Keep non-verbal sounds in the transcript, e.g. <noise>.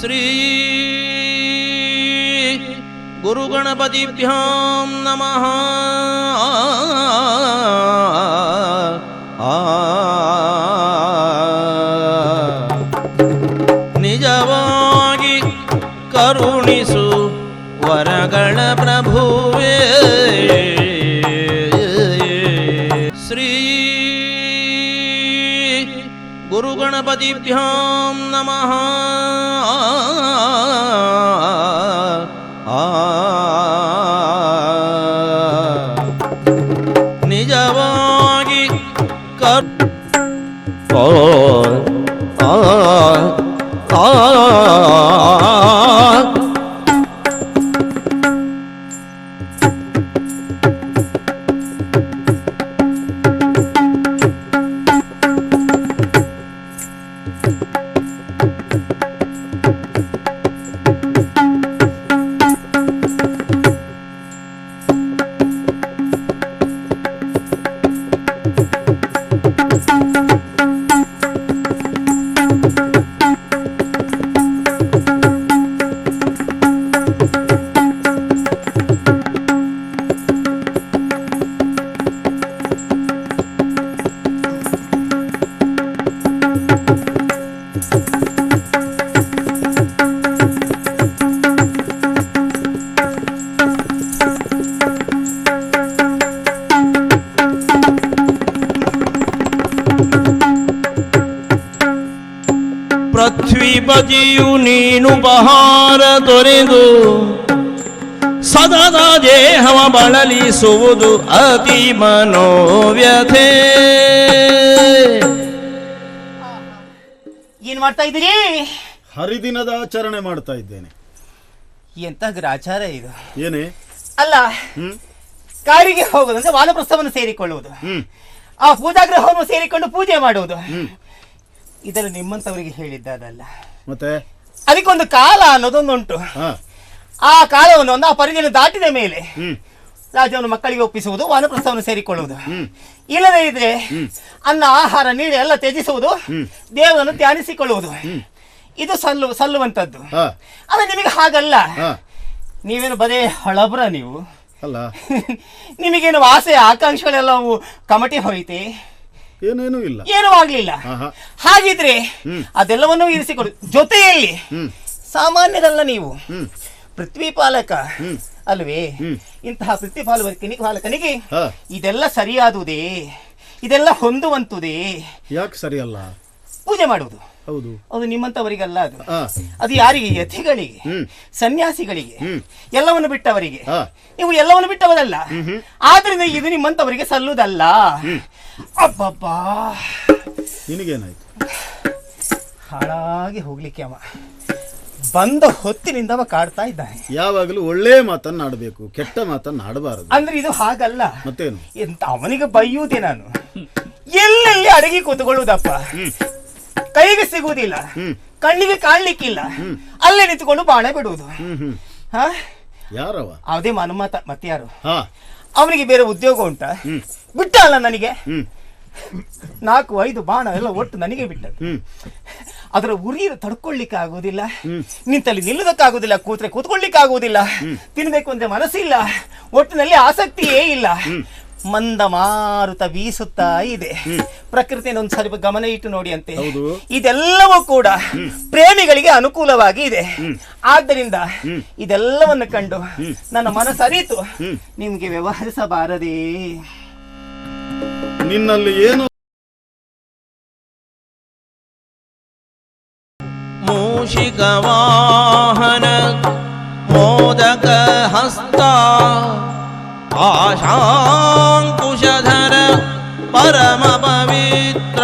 ಶ್ರೀ ಗುರುಗಣಪತಿಭ್ಯಾಂ ನಮಃ. ನಿಜವಾಗಿ ಕರುಣಿಸು ವರಗಳ ಪ್ರಭುವೇ. ಗುರುಗಣಪತಿಭ್ಯಾಂ ನಮಃ ಆ ನಿಜವಾಗಿ ಕರ್ ಆ ಆ ಪೃಥ್ವಿಪತಿಯು ನೀನು ಬಹಾರ ತೊರೆದು ಸದಾ ದೇಹವ ಬಳಲಿಸುವುದು ಅತಿ ಮನೋವ್ಯಥೆ. ಏನ್ ಮಾಡ್ತಾ ಇದ್ದೀರಿ? ಹರಿದಿನದ ಆಚರಣೆ ಮಾಡ್ತಾ ಇದ್ದೇನೆ. ಎಂತ ಗ್ರಾಚಾರ ಈಗ ಏನೇ? ಅಲ್ಲ ಕಾರಿಗೆ ಹೋಗುದು ಹೋಗುದಂದ್ರೆ ವಾನಪ್ರಸ್ಥವನ್ನು ಸೇರಿಕೊಳ್ಳುವುದು. ಹ್ಮ್. ಆ ಪೂಜಾಗ್ರಹವನ್ನು ಸೇರಿಕೊಂಡು ಪೂಜೆ ಮಾಡುವುದು. ಇದನ್ನು ನಿಮ್ಮಂತವರಿಗೆ ಹೇಳಿದ್ದದಲ್ಲ. ಮತ್ತೆ? ಅದಕ್ಕೊಂದು ಕಾಲ ಅನ್ನೋದೊಂದುಂಟು. ಆ ಕಾಲವನ್ನು ಒಂದು ಆ ಪರಿಧಿಯನ್ನು ದಾಟಿದ ಮೇಲೆ ರಾಜವನ್ನು ಮಕ್ಕಳಿಗೆ ಒಪ್ಪಿಸುವುದು ವಾನಪ್ರಸ್ಥವನ್ನು ಸೇರಿಕೊಳ್ಳುವುದು. ಇಲ್ಲದೇ ಇದ್ರೆ ಅನ್ನ ಆಹಾರ ನೀರು ಎಲ್ಲ ತ್ಯಜಿಸುವುದು. ದೇವರನ್ನು ಧ್ಯಾನಿಸಿಕೊಳ್ಳುವುದು. ಇದು ಸಲ್ಲು ಸಲ್ಲುವಂತದ್ದು ಹಾ. ಆದ್ರೆ ನಿಮಗೆ ಹಾಗಲ್ಲ. ನೀವೇನು ಬರೇ ಹಳಬ್ರ ನೀವು? ಅಲ್ಲ. <laughs> ನಿಮಗೇನು ಆಸೆ ಆಕಾಂಕ್ಷೆಗಳೆಲ್ಲ ಅವು ಕಮಟಿ ಹೋಯ್ತೆ? ಏನೇನೂ ಇಲ್ಲ. ಏನೂ ಆಗ್ಲಿಲ್ಲ. ಹಾಗಿದ್ರೆ ಅದೆಲ್ಲವನ್ನು ಇರಿಸಿಕೊಡು. ಜೊತೆಯಲ್ಲಿ ಸಾಮಾನ್ಯರಲ್ಲ ನೀವು. ಪೃಥ್ವಿ ಪಾಲಕ. ಅಲ್ವೇ. ಇಂತಹ ಪೃಥ್ವಿ ಪಾಲಕನಿಗೆ ಪಾಲಕನಿಗೆ ಇದೆಲ್ಲ ಸರಿಯಾದುದೇ? ಇದೆಲ್ಲ ಹೊಂದುವಂತುದೇ? ಯಾಕೆ ಸರಿಯಲ್ಲ? ಪೂಜೆ ಮಾಡುವುದು. ಹೌದು. ಅದು ನಿಮ್ಮಂತವರಿಗಲ್ಲ ಅದು. ಅದು ಯಾರಿಗೆ? ಯತಿಗಳಿಗೆ ಸನ್ಯಾಸಿಗಳಿಗೆ. ಎಲ್ಲವನ್ನು ಬಿಟ್ಟವರಿಗೆ. ನೀವು ಎಲ್ಲವನ್ನು ಬಿಟ್ಟವರಲ್ಲ. ಆದ್ರಿಂದ ಇದು ನಿಮ್ಮಂತವರಿಗೆ ಸಲ್ಲುದಲ್ಲ. ಅಬ್ಬಬ್ಬಾ. ನಿನಗೇನಾಯ್ತು? ಹಾಳಾಗಿ ಹೋಗ್ಲಿಕ್ಕೆ ಅವ. ಬಂದ ಹೊತ್ತಿನಿಂದ ಅವ ಕಾಡ್ತಾ ಇದ್ದಾನೆ. ಯಾವಾಗಲೂ ಒಳ್ಳೆ ಮಾತನ್ನ ಆಡಬೇಕು ಕೆಟ್ಟ ಮಾತನ್ನ ಆಡಬಾರದು. ಅಂದ್ರೆ ಇದು ಹಾಗಲ್ಲ. ಮತ್ತೇನು? ಎಂತ ಅವನಿಗೆ ಬೈಯುವುದೇ ನಾನು? ಎಲ್ಲೆಲ್ಲಿ ಅಡಗಿ ಕೂತ್ಕೊಳ್ಳುವುದಪ್ಪ? ಕೈಗೆ ಸಿಗುವುದಿಲ್ಲ. ಕಣ್ಣಿಗೆ ಕಾಣ್ಲಿಕ್ಕಿಲ್ಲ. ಅಲ್ಲೇ ನಿಂತುಕೊಂಡು ಬಾಳೆ ಬಿಡುವುದು. ಹ್ಮ್ ಹ್ಮ್. ಹಾ? ಯಾರವ? ಅವದೇ ಮನುಮಾತ ಮತ್ತೆ ಯಾರು ಹಾ. ಅವನಿಗೆ ಬೇರೆ ಉದ್ಯೋಗ ಉಂಟಾ? ಬಿಟ್ಟ ಅಲ್ಲ ನನಗೆ? ನಾಲ್ಕು ಐದು ಬಾಣ ಎಲ್ಲ ಒಟ್ಟು ನನಗೆ ಬಿಟ್ಟದ್ದು. ಅದರ ಉರಿ ತಡ್ಕೊಳ್ಳಿಕ್ಕೆ ಆಗುವುದಿಲ್ಲ. ಹ್ಮ್. ನಿಂತಲ್ಲಿ ನಿಲ್ಲದಕ್ಕಾಗುದಿಲ್ಲ ಕೂತ್ರೆ ಕೂತ್ಕೊಳ್ಳಿಕ್ಕೆ ಆಗುವುದಿಲ್ಲ. ತಿನ್ಬೇಕು ಅಂದ್ರೆ ಮನಸ್ಸಿಲ್ಲ. ಒಟ್ಟಿನಲ್ಲಿ ಆಸಕ್ತಿಯೇ ಇಲ್ಲ. ಮಂದ ಮಾರುತ ಬೀಸುತ್ತಾ ಇದೆ. ಪ್ರಕೃತಿಯನ್ನು ಒಂದು ಸ್ವಲ್ಪ ಗಮನ ಇಟ್ಟು ನೋಡಿ ಅಂತೆ. ಇದೆಲ್ಲವೂ ಕೂಡ ಪ್ರೇಮಿಗಳಿಗೆ ಅನುಕೂಲವಾಗಿ ಇದೆ. ಆದ್ದರಿಂದ ಇದೆಲ್ಲವನ್ನು ಕಂಡು ನನ್ನ ಮನಸ್ಸರಿತು. ನಿಮ್ಗೆ ವ್ಯವಹರಿಸಬಾರದೇ. ನಿನ್ನಲ್ಲಿ ಏನು ಮೂಷಿಕವಾಹನ ಮೋದಕ ಹಸ್ತ ಆಶಾಂಕುಶಧರ ಪರಮ ಪವಿತ್ರ.